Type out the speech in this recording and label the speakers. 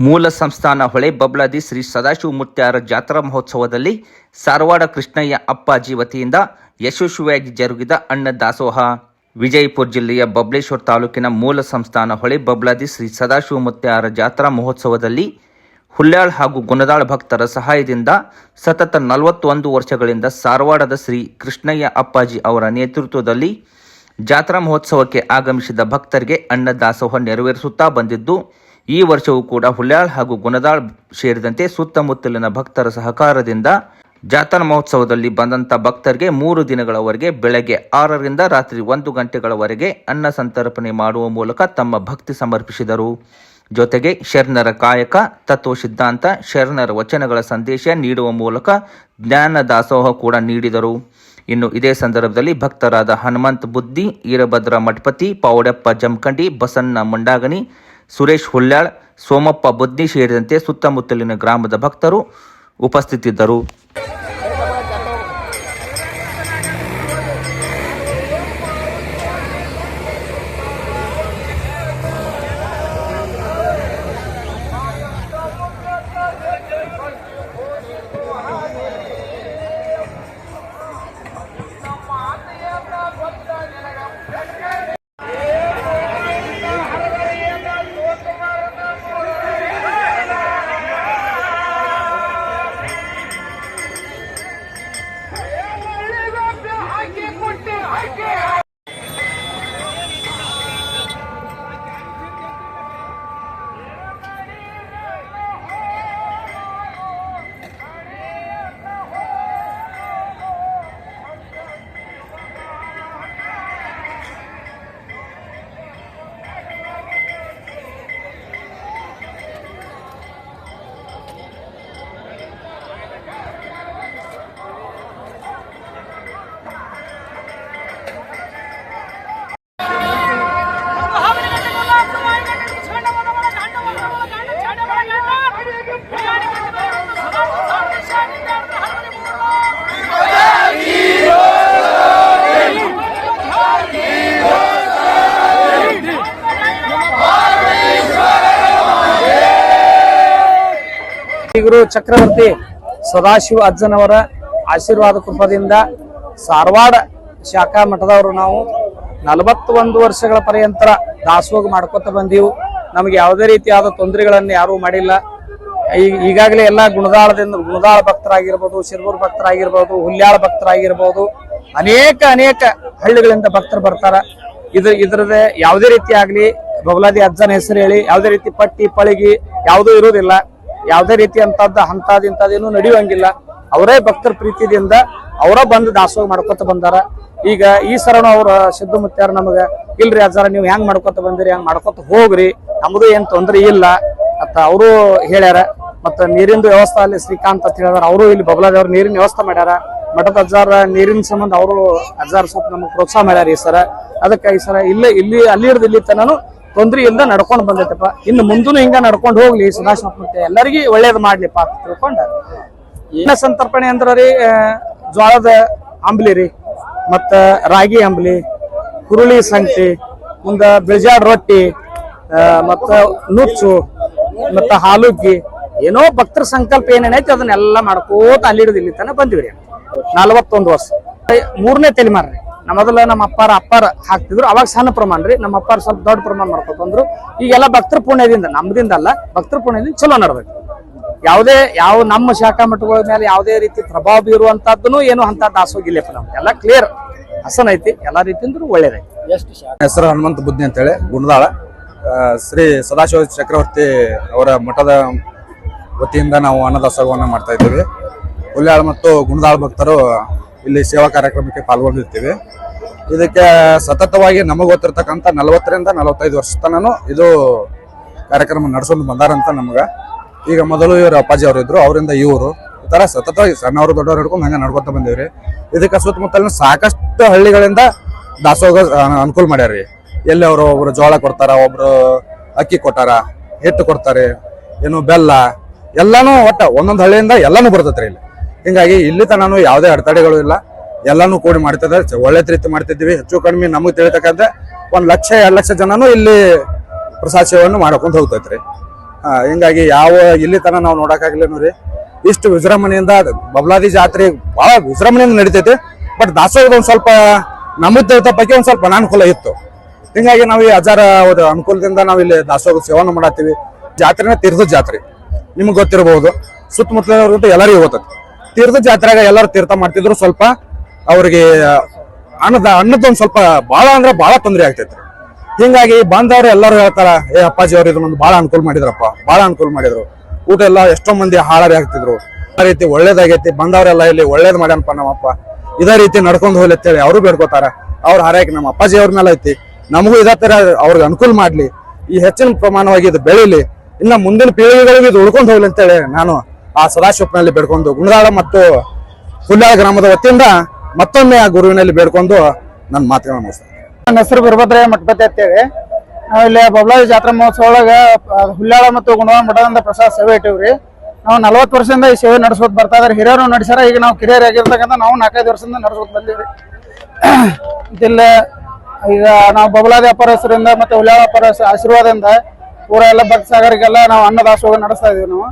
Speaker 1: ಮೂಲ ಸಂಸ್ಥಾನ ಹೊಳೆ ಬಬ್ಲಾದಿ ಶ್ರೀ ಸದಾಶಿವ ಮುತ್ಯಾರ ಜಾತ್ರಾ ಮಹೋತ್ಸವದಲ್ಲಿ ಸಾರವಾಡ ಕೃಷ್ಣಯ್ಯ ಅಪ್ಪಾಜಿ ವತಿಯಿಂದ ಯಶಸ್ವಿಯಾಗಿ ಜರುಗಿದ ಅಣ್ಣ ದಾಸೋಹ. ವಿಜಯಪುರ ಜಿಲ್ಲೆಯ ಬಬ್ಲೇಶ್ವರ ತಾಲೂಕಿನ ಮೂಲ ಸಂಸ್ಥಾನ ಹೊಳೆ ಬಬ್ಲಾದಿ ಶ್ರೀ ಸದಾಶಿವ ಮುತ್ಯಾರ ಜಾತ್ರಾ ಮಹೋತ್ಸವದಲ್ಲಿ ಹುಲ್ಯಾಳ್ ಹಾಗೂ ಗುಣದಾಳ್ ಭಕ್ತರ ಸಹಾಯದಿಂದ ಸತತ ನಲವತ್ತೊಂದು ವರ್ಷಗಳಿಂದ ಸಾರವಾಡದ ಶ್ರೀ ಕೃಷ್ಣಯ್ಯ ಅಪ್ಪಾಜಿ ಅವರ ನೇತೃತ್ವದಲ್ಲಿ ಜಾತ್ರಾ ಮಹೋತ್ಸವಕ್ಕೆ ಆಗಮಿಸಿದ ಭಕ್ತರಿಗೆ ಅನ್ನ ದಾಸೋಹ ನೆರವೇರಿಸುತ್ತಾ ಬಂದಿದ್ದು ಈ ವರ್ಷವೂ ಕೂಡ ಹುಲ್ಯಾಳ್ ಹಾಗೂ ಗುಣದಾಳ್ ಸೇರಿದಂತೆ ಸುತ್ತಮುತ್ತಲಿನ ಭಕ್ತರ ಸಹಕಾರದಿಂದ ಜಾತ್ರಾ ಮಹೋತ್ಸವದಲ್ಲಿ ಬಂದಂಥ ಭಕ್ತರಿಗೆ ಮೂರು ದಿನಗಳವರೆಗೆ ಬೆಳಗ್ಗೆ ಆರರಿಂದ ರಾತ್ರಿ ಒಂದು ಗಂಟೆಗಳವರೆಗೆ ಅನ್ನ ಸಂತರ್ಪಣೆ ಮಾಡುವ ಮೂಲಕ ತಮ್ಮ ಭಕ್ತಿ ಸಮರ್ಪಿಸಿದರು. ಜೊತೆಗೆ ಶರಣರ ಕಾಯಕ, ತತ್ವ ಸಿದ್ಧಾಂತ, ಶರಣರ ವಚನಗಳ ಸಂದೇಶ ನೀಡುವ ಮೂಲಕ ಜ್ಞಾನ ದಾಸೋಹ ಕೂಡ ನೀಡಿದರು. ಇನ್ನು ಇದೇ ಸಂದರ್ಭದಲ್ಲಿ ಭಕ್ತರಾದ ಹನುಮಂತ್ ಬುದ್ಧಿ, ಈರಭದ್ರ ಮಠಪತಿ, ಪೌಡಪ್ಪ ಜಮಖಂಡಿ, ಬಸಣ್ಣ ಮುಂಡಾಗಣಿ ಸುರೇಶ್ ಹುಲ್ಯಾಳ್ ಸೋಮಪ್ಪ ಬುದ್ನಿ ಸೇರಿದಂತೆ ಸುತ್ತಮುತ್ತಲಿನ ಗ್ರಾಮದ ಭಕ್ತರು ಉಪಸ್ಥಿತಿದ್ದರು.
Speaker 2: Right
Speaker 3: there. ಚಕ್ರವರ್ತಿ ಸದಾಶಿವ ಅಜ್ಜನವರ ಆಶೀರ್ವಾದ ಕೃಪದಿಂದ ಸಾರವಾಡ ಶಾಖಾ ಮಠದವರು ನಾವು ನಲವತ್ತೊಂದು ವರ್ಷಗಳ ಪರ್ಯಂತರ ದಾಸೋಗ ಮಾಡ್ಕೊತ ಬಂದೀವು. ನಮಗೆ ಯಾವುದೇ ರೀತಿಯಾದ ತೊಂದರೆಗಳನ್ನು ಯಾರೂ ಮಾಡಿಲ್ಲ. ಈಗಾಗಲೇ ಎಲ್ಲ ಗುಣದಾಳದಿಂದ ಗುಣದಾಳ ಭಕ್ತರಾಗಿರ್ಬೋದು ಶಿರ್ಬೂರ್ ಭಕ್ತರಾಗಿರ್ಬೋದು, ಹುಲ್ಯಾಳ ಭಕ್ತರಾಗಿರ್ಬೋದು, ಅನೇಕ ಅನೇಕ ಹಳ್ಳಿಗಳಿಂದ ಭಕ್ತರು ಬರ್ತಾರ. ಇದ್ರ ಇದ್ರದೇ ಯಾವುದೇ ರೀತಿ ಆಗ್ಲಿ, ಬಬಲಾದಿ ಅಜ್ಜನ ಹೆಸರು ಹೇಳಿ, ಯಾವುದೇ ರೀತಿ ಪಟ್ಟಿ, ಪಳಗಿ ಯಾವುದೂ ಇರುವುದಿಲ್ಲ. ಯಾವುದೇ ರೀತಿ ಅಂತದ್ದ ಅಂತದ್ ಇಂಥದ್ದೇನು ನಡೆಯುವಂಗಿಲ್ಲ. ಅವರೇ ಭಕ್ತರ ಪ್ರೀತಿದಿಂದ ಅವರ ಬಂದು ದಾಸೋಹ ಮಾಡ್ಕೊತ ಬಂದಾರ. ಈಗ ಈ ಸರಣ ಅವ್ರ, ಸಿದ್ದು ಮುತ್ತಾರ ನಮಗ, ಇಲ್ರಿ ಅಜ್ಜಾರ, ನೀವು ಹೆಂಗ್ ಮಾಡ್ಕೊತ ಬಂದಿರಿ ಹಂಗ್ ಮಾಡ್ಕೊತ ಹೋಗ್ರಿ, ನಮ್ದು ಏನ್ ತೊಂದರೆ ಇಲ್ಲ. ಅಂತ ಅವರು ಹೇಳ್ಯಾರ, ಮತ್ತ ನೀರಿಂದು ವ್ಯವಸ್ಥೆ ಅಲ್ಲಿ ಶ್ರೀಕಾಂತ್ ಅಂತ ಹೇಳಿದಾರ ಅವರು ಇಲ್ಲಿ ಬಬಲಾದವ್ರ ನೀರಿನ ವ್ಯವಸ್ಥೆ ಮಾಡ್ಯಾರ. ಮಠದ ಅಜ್ಜಾರ ನೀರಿನ ಸಂಬಂಧ ಅವರು ಅಜ್ಜಾರ ಸ್ವಲ್ಪ ನಮಗೆ ಪ್ರೋತ್ಸಾಹ ಮಾಡ್ಯಾರ ಈ ಸರ. ಅದಕ್ಕೆ ಈ ಸರ ಇಲ್ಲೇ, ಇಲ್ಲಿ, ಅಲ್ಲಿ ಹಿಡ್ದು ಇಲ್ಲಿ ತನನು ತೊಂದ್ರೆ ಇಲ್ಲದ ನಡ್ಕೊಂಡು ಬಂದೈತಪ್ಪ. ಇನ್ನು ಮುಂದೂ ಹಿಂಗ ನಡ್ಕೊಂಡು ಹೋಗ್ಲಿ ಮತ್ತೆ ಎಲ್ಲರಿಗೂ ಒಳ್ಳೇದು ಮಾಡ್ಲಿಪ್ಪ ಅಂತ ತಿಳ್ಕೊಂಡ. ಇನ್ನ ಸಂತರ್ಪಣೆ ಅಂದ್ರ ರೀ ಜ್ವಾಳದ ಅಂಬ್ಲಿ ರೀ, ಮತ್ತ ರಾಗಿ ಅಂಬ್ಲಿ, ಹುರುಳಿ ಸಂಗಟಿ ಮುಂದ ಬಿಳಜಾಡ್ ರೊಟ್ಟಿ ಮತ್ತ ನುಚ್ಚು, ಮತ್ತ ಹಾಲುಗ್ಗಿ, ಏನೋ ಭಕ್ತರ ಸಂಕಲ್ಪ ಏನೇನೈತಿ ಅದನ್ನೆಲ್ಲ ಮಾಡ್ಕೋತ ಅಲ್ಲಿ ಹಿಡಿದು ಇಲ್ಲಿ ತನಕ ಬಂದಿವ್ರಿ ನಲ್ವತ್ತೊಂದು ವರ್ಷ. ಮೂರನೇ ತಲೆಮಾರ್ರಿ. ಮೊದಲ ನಮ್ಮ ಅಪ್ಪಾರ ಅಪ್ಪಾರ ಹಾಕ್ತಿದ್ರು. ಅವಾಗ ಸಣ್ಣ ಪ್ರಮಾಣ ರೀ. ನಮ್ಮ ಅಪ್ಪಾರ ಸ್ವಲ್ಪ ದೊಡ್ಡ ಪ್ರಮಾಣ ಮಾಡ್ಕೊತಂದ್ರು ಈಗೆಲ್ಲ ಭಕ್ತರ ಪುಣ್ಯದಿಂದ ನಮ್ದಿಂದ ಅಲ್ಲ ಭಕ್ತರ ಪುಣ್ಯದಿಂದ ಚಲೋ ನಡ್ಬೇಕು ಯಾವುದೇ ಯಾವ ನಮ್ಮ ಶಾಖಾ ಮಠಗಳ ಮೇಲೆ ಯಾವುದೇ ರೀತಿ ಪ್ರಭಾವ ಬೀರುವಂತದ್ದು ಏನು ಅಂತ ದಾಸೋಗಿಲ್ಲಪ್ಪ ನಮ್ಗೆ ಎಲ್ಲ ಕ್ಲಿಯರ್ ಹಸನ್ ಐತಿ. ಎಲ್ಲಾ ರೀತಿಯಿಂದ ಒಳ್ಳೇದೈತಿ
Speaker 4: ಹೆಸರು ಹನುಮಂತ ಬುದ್ಧಿ ಅಂತೇಳಿ ಗುಣದಾಳ. ಶ್ರೀ ಸದಾಶಿವ ಚಕ್ರವರ್ತಿ ಅವರ ಮಠದ ವತಿಯಿಂದ ನಾವು ಅನ್ನದಾಸೋಹವನ್ನು ಮಾಡ್ತಾ ಇದ್ದೀವಿ. ಹುಲ್ಯಾಳ ಮತ್ತು ಗುಣದಾಳ ಭಕ್ತರು ಇಲ್ಲಿ ಸೇವಾ ಕಾರ್ಯಕ್ರಮಕ್ಕೆ ಪಾಲ್ಗೊಂಡಿರ್ತೀವಿ. ಇದಕ್ಕೆ ಸತತವಾಗಿ ನಮಗೆ ಗೊತ್ತಿರ್ತಕ್ಕಂಥ ನಲವತ್ತರಿಂದ ನಲವತ್ತೈದು ವರ್ಷ ತನೂ ಇದು ಕಾರ್ಯಕ್ರಮ ನಡೆಸ್ಕೊಂಡು ಬಂದಾರಂತ ನಮ್ಗೆ. ಈಗ ಮೊದಲು ಇವರು ಅಪ್ಪಾಜಿ ಅವರು ಇದ್ರು, ಅವರಿಂದ ಇವರು ಈ ಥರ ಸತತವಾಗಿ ಸಣ್ಣವರು ದೊಡ್ಡವರು ಹಿಡ್ಕೊಂಡು ಹಂಗೆ ನಡ್ಕೊತ ಬಂದೀವ್ರಿ. ಇದಕ್ಕೆ ಸುತ್ತಮುತ್ತಲಿನ ಸಾಕಷ್ಟು ಹಳ್ಳಿಗಳಿಂದ ದಾಸೋಗ ಅನುಕೂಲ ಮಾಡ್ಯಾರ್ರಿ. ಎಲ್ಲಿ ಅವರು ಒಬ್ರು ಜೋಳ ಕೊಡ್ತಾರ, ಒಬ್ರು ಅಕ್ಕಿ ಕೊಟ್ಟಾರ, ಹಿಟ್ಟು ಕೊಡ್ತಾರೆ, ಏನು ಬೆಲ್ಲ, ಎಲ್ಲಾನು ಒಟ್ಟ ಒಂದೊಂದು ಹಳ್ಳಿಯಿಂದ ಎಲ್ಲಾನು ಬರ್ತೈತ್ರಿ ಇಲ್ಲಿ. ಹಿಂಗಾಗಿ ಇಲ್ಲಿ ತನೂ ಯಾವುದೇ ಅಡೆತಡೆಗಳು ಇಲ್ಲ. ಎಲ್ಲಾನು ಕೂಡಿ ಮಾಡ್ತದ. ಒಳ್ಳೆ ರೀತಿ ಮಾಡ್ತಿದ್ವಿ ಹೆಚ್ಚು ಕಡಿಮೆ ನಮಗೆ ತಿಳಿತಕ್ಕಂತೆ ಒಂದು ಲಕ್ಷ, ಎರಡ್ ಲಕ್ಷ ಜನನು ಇಲ್ಲಿ ಪ್ರಸಾದ ಸೇವೆಯನ್ನು ಮಾಡ್ಕೊಂತ ಹೋಗ್ತೈತ್ರಿ ಹಿಂಗಾಗಿ ಯಾವ ಇಲ್ಲಿ ತನ ನಾವು ನೋಡೋಕ್ಕಾಗಲಿಲ್ಲ ರೀ ಇಷ್ಟು ವಿಜೃಂಭಣೆಯಿಂದ ಬಬ್ಲಾದಿ ಜಾತ್ರೆ ಬಹಳ ವಿಜೃಂಭಣೆಯಿಂದ ನಡೀತೈತಿ. ಬಟ್ ದಾಸೋಹದ ಒಂದು ಸ್ವಲ್ಪ ನಮ್ಮದ ಬಗ್ಗೆ ಒಂದು ಸ್ವಲ್ಪ ಅನಾನುಕೂಲ ಇತ್ತು. ಹಿಂಗಾಗಿ ನಾವು ಈ ಅವ್ರ ಅನುಕೂಲದಿಂದ ನಾವು ಇಲ್ಲಿ ದಾಸೋಹ ಸೇವನ ಮಾಡತ್ತೀವಿ. ಜಾತ್ರೆನ ತೀರ್ಥದ ಜಾತ್ರೆ. ನಿಮ್ಗೆ ಗೊತ್ತಿರಬಹುದು ಸುತ್ತಮುತ್ತಲಿನವ್ರಿಗಿಂತ ಎಲ್ಲರಿಗೂ ಗೊತ್ತೈತಿ. ತೀರ್ಥ ಜಾತ್ರೆಗೆ ಎಲ್ಲರೂ ತೀರ್ಥ ಮಾಡ್ತಿದ್ರು ಸ್ವಲ್ಪ ಅವ್ರಿಗೆ ಅನ್ನದ ಅನ್ನದ ಸ್ವಲ್ಪ ಭಾಳ ಅಂದ್ರೆ ಬಹಳ ತೊಂದರೆ ಆಗ್ತೈತೆ. ಹಿಂಗಾಗಿ ಬಂದವ್ರು ಎಲ್ಲರೂ ಹೇಳ್ತಾರ, ಏ ಅಪ್ಪಾಜಿ ಅವ್ರು ಇದನ್ನೊಂದು ಬಹಳ ಅನುಕೂಲ ಮಾಡಿದ್ರಪ್ಪ ಬಹಳ ಅನುಕೂಲ ಮಾಡಿದ್ರು. ಊಟ ಎಲ್ಲ ಎಷ್ಟೋ ಮಂದಿ ಹಾಳಾರಿ ಆಗ್ತಿದ್ರು. ಆ ರೀತಿ ಒಳ್ಳೇದಾಗೈತಿ ಬಂದವರೆಲ್ಲ ಇಲ್ಲಿ ಒಳ್ಳೇದ್ ಮಾಡ್ಯಾನಪ್ಪ ನಮ್ಮಪ್ಪ. ಇದೇ ರೀತಿ ನಡ್ಕೊಂಡು ಹೋಗ್ಲಿ ಅಂತೇಳಿ ಅವರು ಬೇಡ್ಕೋತಾರ. ಅವ್ರ ಹಾರೈಕೆ ನಮ್ಮ ಅಪ್ಪಾಜಿ ಅವ್ರ ಮೇಲೆ ಐತಿ. ನಮಗೂ ಇದೇ ತರ ಅವ್ರಿಗೆ ಅನುಕೂಲ ಮಾಡ್ಲಿ. ಈ ಹೆಚ್ಚಿನ ಪ್ರಮಾಣವಾಗಿ ಇದು ಬೆಳೀಲಿ. ಇನ್ನ ಮುಂದಿನ ಪೀಳಿಗೆಗಳಿಗೆ ಇದು ಉಳ್ಕೊಂಡು ಹೋಗ್ಲಿ ಅಂತೇಳಿ ನಾನು ಆ ಸದಾಶಿವಪ್ಪನಲ್ಲಿ ಬೇಡ್ಕೊಂಡು ಗುಣದಾಳ ಮತ್ತು ಹುಲ್ಲಾಳ ಗ್ರಾಮದ ವತಿಯಿಂದ ಮತ್ತೊಮ್ಮೆ ಆ ಗುರುವಿನಲ್ಲಿ ಬೇಡ್ಕೊಂಡು ನನ್ನ ಮಾತುಗಳನ್ನ
Speaker 5: ನನ್ನ ಹೆಸರು ಗುರುಭದ್ರಯ್ಯ ಮಠಪತಿ ಅಂತೇಳಿ. ನಾವು ಇಲ್ಲಿ ಬಬ್ಲಾದಿ ಜಾತ್ರಾ ಮಹೋತ್ಸವ ಒಳಗ ಹುಲ್ಲಾಳ ಮತ್ತು ಗುಣವಾನ್ ಮಠದಿಂದ ಪ್ರಸಾದ ಸೇವೆ ಇಟ್ಟಿವ್ರಿ. ನಾವು ನಲವತ್ತು ವರ್ಷದಿಂದ ಈ ಸೇವೆ ನಡೆಸೋದು ಬರ್ತಾ ಇದಾರೆ. ಹಿರಿಯರು ನಡೆಸ್ಯಾರ, ಈಗ ನಾವು ಕಿರಿಯರ್ ಆಗಿರ್ತಕ್ಕಂಥ ನಾವು ನಾಲ್ಕೈದು ವರ್ಷದಿಂದ ನಡೆಸೋದು ಬಂದೀವಿ ಇದಿಲ್ಲ ಈಗ ನಾವು ಬಬಲಾದಿ ಹೆಸರಿಂದ ಮತ್ತೆ ಹುಲ್ಯಾಳ ವ್ಯಾಪಾರ ಆಶೀರ್ವಾದದಿಂದ ಊರ ಎಲ್ಲ ಭಕ್ತ ಸಾಗರಿಗೆಲ್ಲ ನಾವು ಅನ್ನದಾಸೋಗ ನಡೆಸ್ತಾ ಇದೀವಿ ನಾವು.